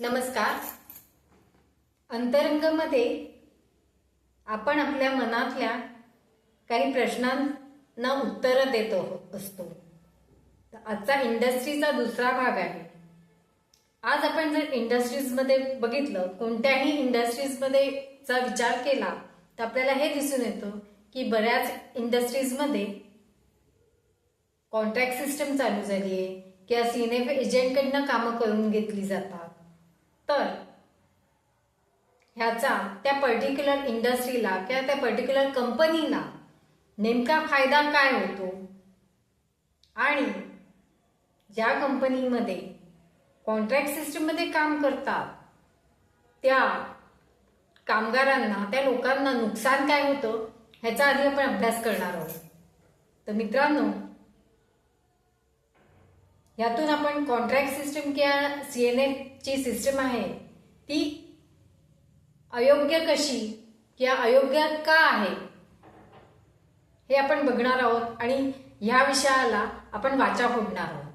नमस्कार. अंतरंगमध्ये आपण आपल्या मनातल्या काही प्रश्नांना उत्तरं देतो असतो. आजचा इंडस्ट्रीचा दुसरा भाग आहे. आज आपण जर इंडस्ट्रीजमध्ये बघितलं कोणत्याही इंडस्ट्रीजमध्ये चा विचार केला तर आपल्याला हे दिसून येतं की बऱ्याच इंडस्ट्रीजमध्ये कॉन्ट्रॅक्ट सिस्टम चालू झाली आहे किंवा सिनेफ एजंटकडनं कामं करून घेतली जातात. तर ह्याचा त्या पर्टिक्युलर इंडस्ट्रीला किंवा त्या पर्टिक्युलर कंपनीला नेमका फायदा काय होतो? आणि ज्या कंपनीमध्ये कॉन्ट्रॅक्ट सिस्टीममध्ये काम करतात त्या कामगारांना त्या लोकांना नुकसान काय होतं? ह्याचा आधी आपण अभ्यास करणार आहोत. तर मित्रांनो यातून आपण कॉन्ट्रॅक्ट सिस्टम किंवा सी एन एफची सिस्टम आहे ती अयोग्य कशी किंवा अयोग्य का आहे हे आपण बघणार आहोत आणि ह्या विषयाला आपण वाचा फोडणार आहोत.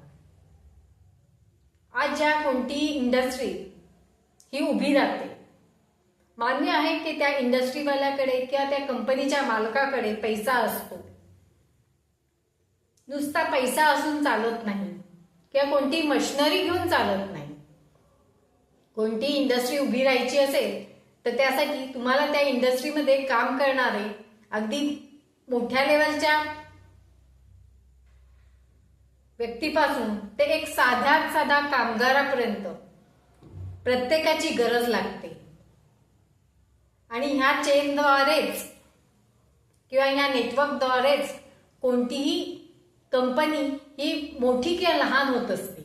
आज ज्या कोणतीही इंडस्ट्री ही उभी राहते मान्य आहे की त्या इंडस्ट्रीवाल्याकडे किंवा त्या कंपनीच्या मालकाकडे पैसा असतो. नुसता पैसा असून चालत नाही. किंवा कोणती मशिनरी घेऊन चालत नाही. कोणती इंडस्ट्री उभी राहायची असेल तर त्यासाठी तुम्हाला त्या इंडस्ट्रीमध्ये काम करणारे अगदी मोठ्या लेवलच्या व्यक्तीपासून ते एक साध्यात साधा कामगारापर्यंत प्रत्येकाची गरज लागते. आणि ह्या चेनद्वारेच किंवा ह्या नेटवर्कद्वारेच कोणतीही कंपनी ही मोठी किंवा लहान होत असते.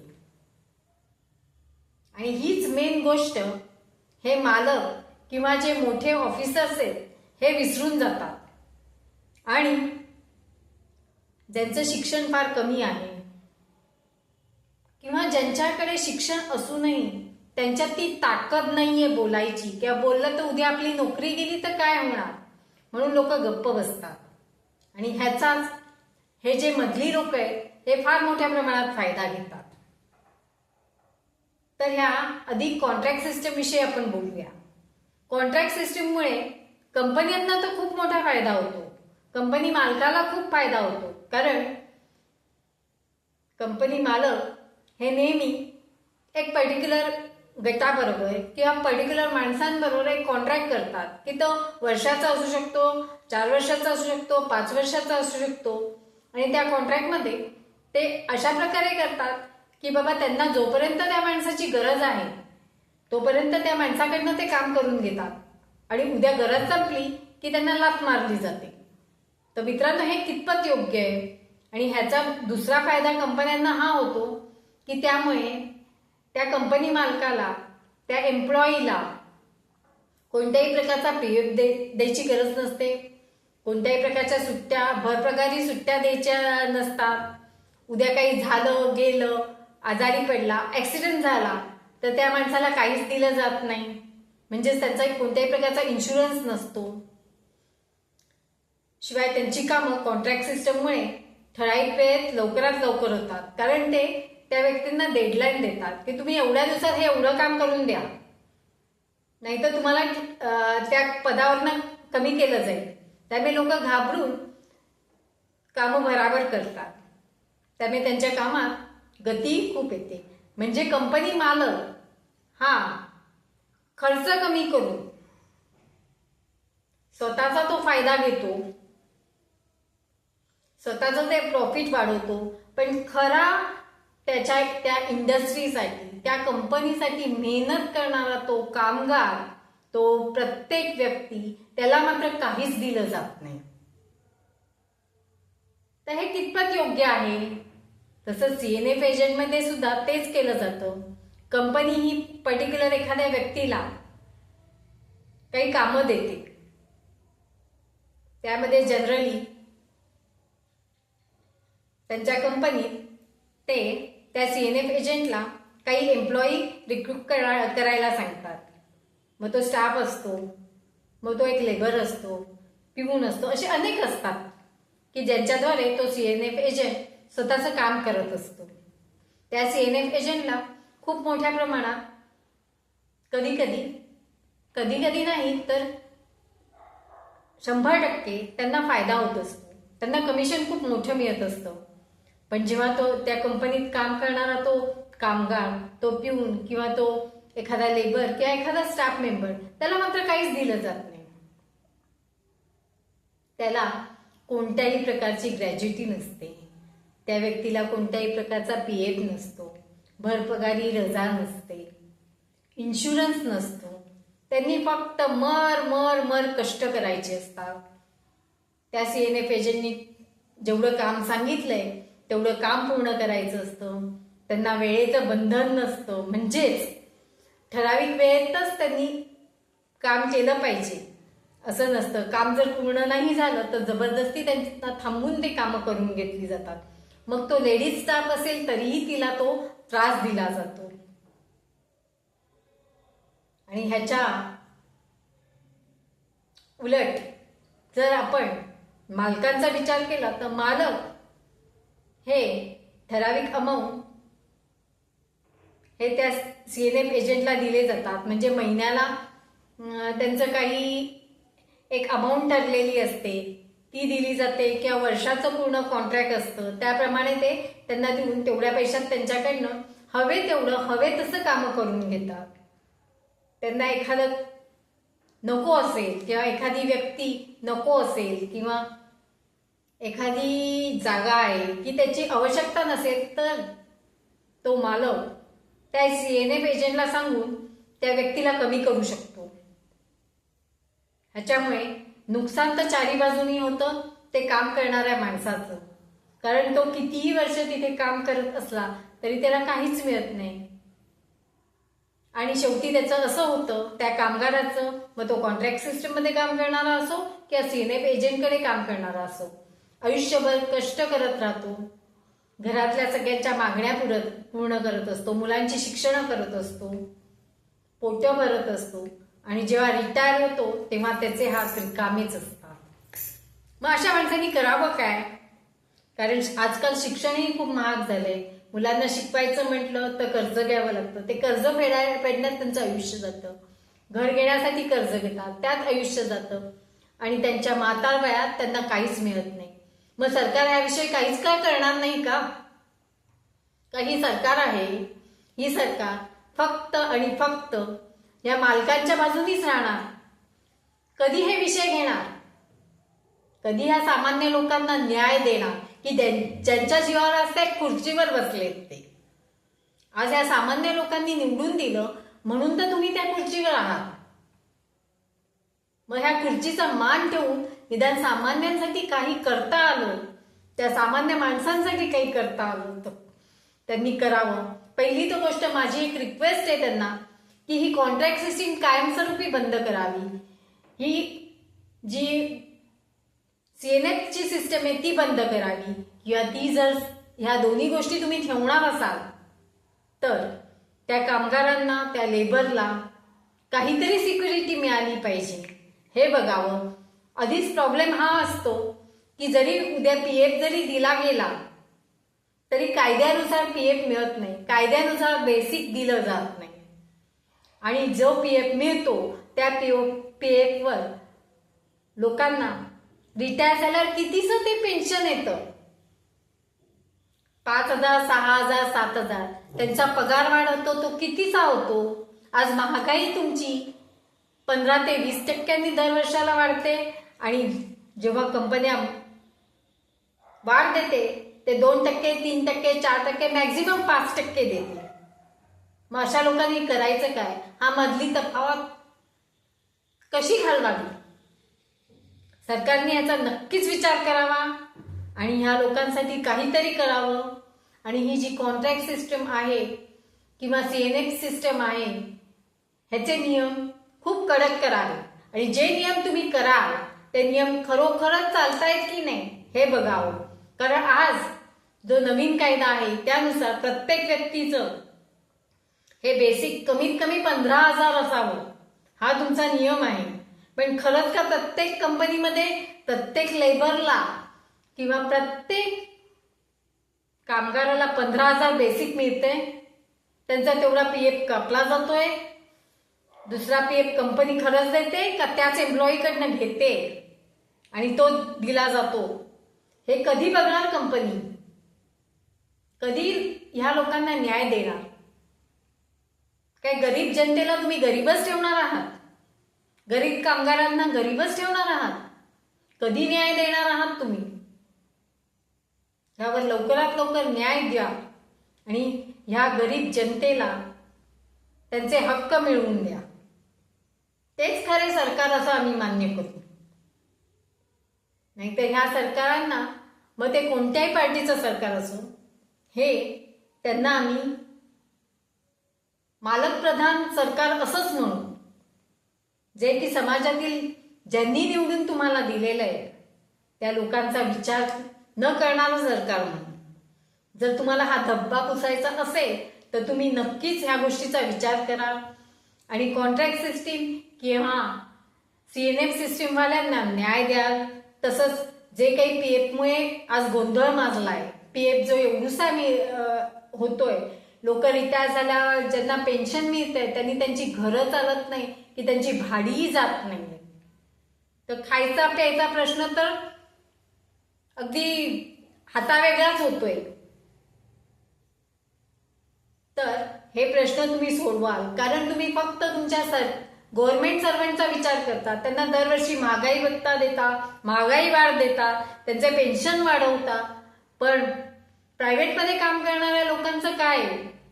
आणि हीच मेन गोष्ट हे मालक किंवा जे मोठे ऑफिसर्स आहेत हे विसरून जातात. आणि ज्यांचं शिक्षण फार कमी आहे किंवा ज्यांच्याकडे शिक्षण असूनही त्यांच्यात ती ताकद नाहीये बोलायची. किंवा बोललं तर उद्या आपली नोकरी गेली तर काय होणार? म्हणून लोक गप्प बसतात. आणि ह्याचाच हे जे मधली लोक आहेत हे फार मोठ्या प्रमाणात फायदा घेतात. तर ह्या अधिक कॉन्ट्रॅक्ट सिस्टम विषयी आपण बोलूया. कॉन्ट्रॅक्ट सिस्टीममुळे कंपन्यांना तर खूप मोठा फायदा होतो. कंपनी मालकाला खूप फायदा होतो. कारण कंपनी मालक हे नेहमी एक पर्टिक्युलर गटाबरोबर किंवा पर्टिक्युलर माणसांबरोबर एक कॉन्ट्रॅक्ट करतात. की तो वर्षाचा असू शकतो चार वर्षाचा असू शकतो पाच वर्षाचा असू शकतो. आणि त्या कॉन्ट्रॅक्टमध्ये ते अशा प्रकारे करतात की बाबा त्यांना जोपर्यंत त्या माणसाची गरज आहे तोपर्यंत त्या माणसाकडनं ते काम करून घेतात. आणि उद्या गरज संपली की त्यांना लात मारली जाते. तर मित्रांनो हे कितपत योग्य आहे? आणि ह्याचा दुसरा फायदा कंपन्यांना हा होतो की त्यामुळे त्या कंपनी मालकाला त्या एम्प्लॉईला कोणत्याही प्रकारचा पीएफ दे द्यायची गरज नसते. कोणत्याही प्रकारच्या सुट्ट्या भरप्रकारी सुट्ट्या द्यायच्या नसतात. उद्या काही झालं गेलं आजारी पडला ऍक्सिडेंट झाला तर त्या माणसाला काहीच दिलं जात नाही. म्हणजेच त्यांचा कोणत्याही प्रकारचा इन्शुरन्स नसतो. शिवाय त्यांची कामं कॉन्ट्रॅक्ट सिस्टममुळे ठराविक वेळेत लवकरात लवकर होतात. कारण ते त्या व्यक्तींना डेडलाईन देतात की तुम्ही एवढ्या दिवसात हे एवढं काम करून द्या. नाहीतर तुम्हाला त्या पदावरनं कमी केलं जाईल. त्यामुळे लोक घाबरून कामं भराभर करतात. त्यामुळे त्यांच्या कामात गती खूप येते. म्हणजे कंपनी मालक हा खर्च कमी करून स्वतःचा तो फायदा घेतो. स्वतःचं ते प्रॉफिट वाढवतो. पण खरा त्याच्या त्या इंडस्ट्रीसाठी त्या कंपनीसाठी मेहनत करणारा तो कामगार तो प्रत्येक व्यक्ती त्याला मात्र काहीच दिलं जात नाही. तर हे कितपत योग्य आहे? तसं सीएनएफ एजंटमध्ये सुद्धा तेच केलं जातं. कंपनी ही पर्टिक्युलर एखाद्या व्यक्तीला काही कामं देते. त्यामध्ये जनरली त्यांच्या कंपनीत ते त्या सीएनएफ एजंटला काही एम्प्लॉई रिक्रूट करा करायला सांगतात. मग तो स्टाफ असतो मग तो एक लेबर असतो पिऊन असतो असे अनेक असतात की ज्यांच्याद्वारे तो सी एन एफ एजंट स्वतःचं काम करत असतो. त्या सी एन एफ एजंटला खूप मोठ्या प्रमाणात कधी कधी कधी कधी नाही तर शंभर टक्के त्यांना फायदा होत असतो. त्यांना कमिशन खूप मोठं मिळत असतं. पण जेव्हा तो त्या कंपनीत काम करणारा तो कामगार तो पिऊन किंवा तो एखादा लेबर किंवा एखादा स्टाफ मेंबर त्याला मात्र काहीच दिलं जात नाही. त्याला कोणत्याही प्रकारची ग्रॅज्युटी नसते. त्या व्यक्तीला कोणत्याही प्रकारचा पी एफ नसतो. भरपगारी रजा नसते. इन्शुरन्स नसतो. त्यांनी फक्त मर मर मर कष्ट करायचे असतात. त्या सी एन एफ एजंटनी जेवढं काम सांगितलंय तेवढं काम पूर्ण करायचं असतं. त्यांना वेळेचं बंधन नसतं. म्हणजेच ठराविक वेळेतच त्यांनी काम केलं पाहिजे. असं नसतं. काम जर पूर्ण नाही झालं तर जबरदस्ती त्यांना थांबून ते कामं करून घेतली जातात. मग तो लेडीज स्टाफ असेल तरीही तिला तो त्रास दिला जातो. आणि ह्याच्या उलट जर आपण मालकांचा विचार केला तर मालक हे ठराविक अमाऊंट हे त्या सी एन एफ एजंटला दिले जातात. म्हणजे महिन्याला त्यांचं काही एक अमाऊंट ठरलेली असते. ती दिली जाते किंवा वर्षाचं पूर्ण कॉन्ट्रॅक्ट असतं. त्याप्रमाणे ते त्यांना देऊन तेवढ्या पैशात त्यांच्याकडनं हवे तेवढं हवे तसं कामं करून घेतात. त्यांना एखादं नको असेल किंवा एखादी व्यक्ती नको असेल किंवा एखादी जागा आहे की त्याची आवश्यकता नसेल तर तो मालक त्या सी एन एफ एजंटला सांगून त्या व्यक्तीला कमी करू शकतो. ह्याच्यामुळे नुकसान तर चारी बाजूनी होतं ते काम करणाऱ्या माणसाचं. कारण तो कितीही वर्ष तिथे काम करत असला तरी त्याला काहीच मिळत नाही. आणि शेवटी त्याचं असं होतं त्या कामगाराचं मग तो कॉन्ट्रॅक्ट सिस्टममध्ये काम करणारा असो किंवा सी एन एफ एजंटकडे काम करणारा असो. आयुष्यभर कष्ट करत राहतो. घरातल्या सगळ्यांच्या मागण्या पुरत पूर्ण करत असतो. मुलांची शिक्षणं करत असतो. पोटं भरत असतो. आणि जेव्हा रिटायर होतो तेव्हा त्याचे हात रिकामेच असतात. मग अशा माणसांनी करावं काय? कारण आजकाल शिक्षणही खूप महाग झालंय. मुलांना शिकवायचं म्हटलं तर कर्ज घ्यावं लागतं. ते कर्ज फेडाय फेडण्यात त्यांचं आयुष्य जातं. घर घेण्यासाठी कर्ज घेतात त्यात आयुष्य जातं. आणि त्यांच्या माता वयात त्यांना काहीच मिळत नाही. मग सरकार याविषयी काहीच काय करणार नाही का? काही सरकार आहे? ही सरकार फक्त आणि फक्त या मालकांच्या बाजूनीच राहणार. कधी हे विषय घेणार? कधी ह्या सामान्य लोकांना न्याय देणार? की ज्यांच्या जीवावर असते खुर्चीवर बसलेत ते. आज या सामान्य लोकांनी निवडून दिलं म्हणून तर तुम्ही त्या खुर्चीवर आहात. मग ह्या खुर्चीचा मान ठेवून निदान सामान्यांसाठी काही करता आलं. त्या सामान्य माणसांसाठी काही करता आलं तर त्यांनी करावं. पहिली तर गोष्ट माझी एक रिक्वेस्ट आहे त्यांना की ही कॉन्ट्रॅक्ट सिस्टीम कायमस्वरूपी बंद करावी. ही जी सीएनएफची सिस्टम आहे ती बंद करावी. किंवा ती जर ह्या दोन्ही गोष्टी तुम्ही ठेवणार असाल तर त्या कामगारांना त्या लेबरला काहीतरी सिक्युरिटी मिळाली पाहिजे. हे बघावं. आधीच प्रॉब्लेम हा असतो की जरी उद्या पी एफ जरी दिला गेला तरी कायद्यानुसार पी एफ मिळत नाही. कायद्यानुसार बेसिक दिलं जात नाही. आणि जो पी एफ मिळतो त्या पी पी एफवर लोकांना रिटायर झाल्यावर कितीचं ते पेन्शन येतं? पाच हजार सहा हजार सात हजार. त्यांचा पगार वाढ होतो तो कितीचा होतो? आज महागाई तुमची पंधरा ते वीस टक्क्यांनी दर वर्षाला वाढते. आणि जेव्हा कंपन्या वाढ देते ते दोन टक्के तीन टक्के चार टक्के मॅक्झिमम पाच टक्के देते. मग अशा लोकांनी करायचं काय? हा मधली तफावत कशी घालवावी? सरकारने याचा नक्कीच विचार करावा आणि ह्या लोकांसाठी काहीतरी करावं. आणि ही जी कॉन्ट्रॅक्ट सिस्टम आहे किंवा सी एन एक्स सिस्टम आहे ह्याचे नियम खूप कडक करावे. आणि जे नियम तुम्ही कराल ते नियम खरोखरच चालतायत की नाही हे बघावं हो. कारण आज जो नवीन कायदा आहे त्यानुसार प्रत्येक व्यक्तीचं हे बेसिक कमीत कमी पंधरा हजार असावं. हा तुमचा नियम आहे. पण खरंच का प्रत्येक कंपनीमध्ये प्रत्येक लेबरला किंवा प्रत्येक कामगाराला पंधरा हजार बेसिक मिळते त्यांचा तेवढा पी एफ कापला जातोय. दुसरा पी एफ कंपनी खरंच देते का त्याच एम्प्लॉईकडनं घेते? आणि तो दिला जातो. हे कधी बघणार कंपनी कधी ह्या लोकांना न्याय देणार? काय गरीब जनतेला तुम्ही गरीबच ठेवणार आहात? गरीब कामगारांना गरीबच ठेवणार आहात? कधी न्याय देणार आहात तुम्ही? ह्यावर लवकरात लवकर न्याय द्या. आणि ह्या गरीब जनतेला त्यांचे हक्क मिळवून द्या. तेच खरे सरकार असं आम्ही मान्य करू नाहीतर ह्या सरकारांना मग ते कोणत्याही पार्टीचं सरकार असो हे त्यांना आम्ही मालकप्रधान सरकार असंच म्हणू जे की समाजातील ज्यांनी निवडून तुम्हाला दिलेलं आहे त्या लोकांचा विचार न करणारं सरकार म्हणून. जर तुम्हाला हा धब्बा पुसायचा असेल तर तुम्ही नक्कीच ह्या गोष्टीचा विचार करा. आणि कॉन्ट्रॅक्ट सिस्टीम किंवा सी एन एफ सिस्टीमवाल्यांना न्याय द्याल. तसंच जे काही पी एफमुळे आज गोंधळ माजलाय पी एफ जो एवढूसा मी होतोय लोक रिटायर झाल्यावर ज्यांना पेन्शन मिळतंय त्यांनी त्यांची घरं चालत नाही की त्यांची भाडीही जात नाही तर खायचा प्यायचा प्रश्न तर अगदी हातावेगळाच होतोय. तर हे प्रश्न तुम्ही सोडवाल कारण तुम्ही फक्त तुमच्या सर गव्हर्नमेंट सर्वंटचा विचार करता त्यांना दरवर्षी महागाई भत्ता देता महागाई वाढ देता त्यांचे पेन्शन वाढवता. पण प्रायव्हेटमध्ये काम करणाऱ्या लोकांचं काय?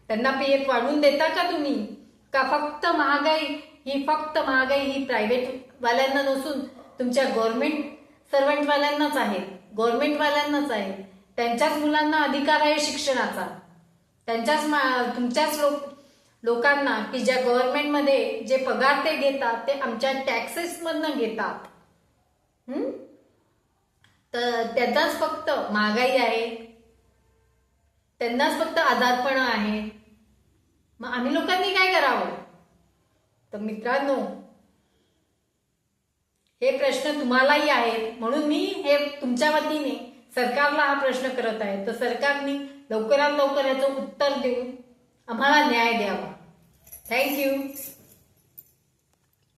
त्यांना पी एफ वाढवून देता का तुम्ही? का फक्त महागाई? ही फक्त महागाई ही प्रायव्हेट वाल्यांना नसून तुमच्या गव्हर्नमेंट सर्वंटवाल्यांनाच आहे. गव्हर्नमेंटवाल्यांनाच आहे. त्यांच्याच मुलांना अधिकार आहे शिक्षणाचा. त्यांच्याच मा- तुमच्याच लोक लोकांना की ज्या गव्हर्नमेंटमध्ये जे पगार ते घेतात ते आमच्या टॅक्सेसमधनं घेतात. तर त्यांनाच फक्त महागाई आहे. त्यांनाच फक्त आजारपण आहे. मग आम्ही लोकांनी काय करावं? तर मित्रांनो हे प्रश्न तुम्हालाही आहेत. म्हणून मी हे तुमच्या वतीने सरकारला हा प्रश्न करत आहे. तर सरकारने लवकरात लवकर याचं उत्तर देऊन आम्हाला न्याय द्यावा. थँक्यू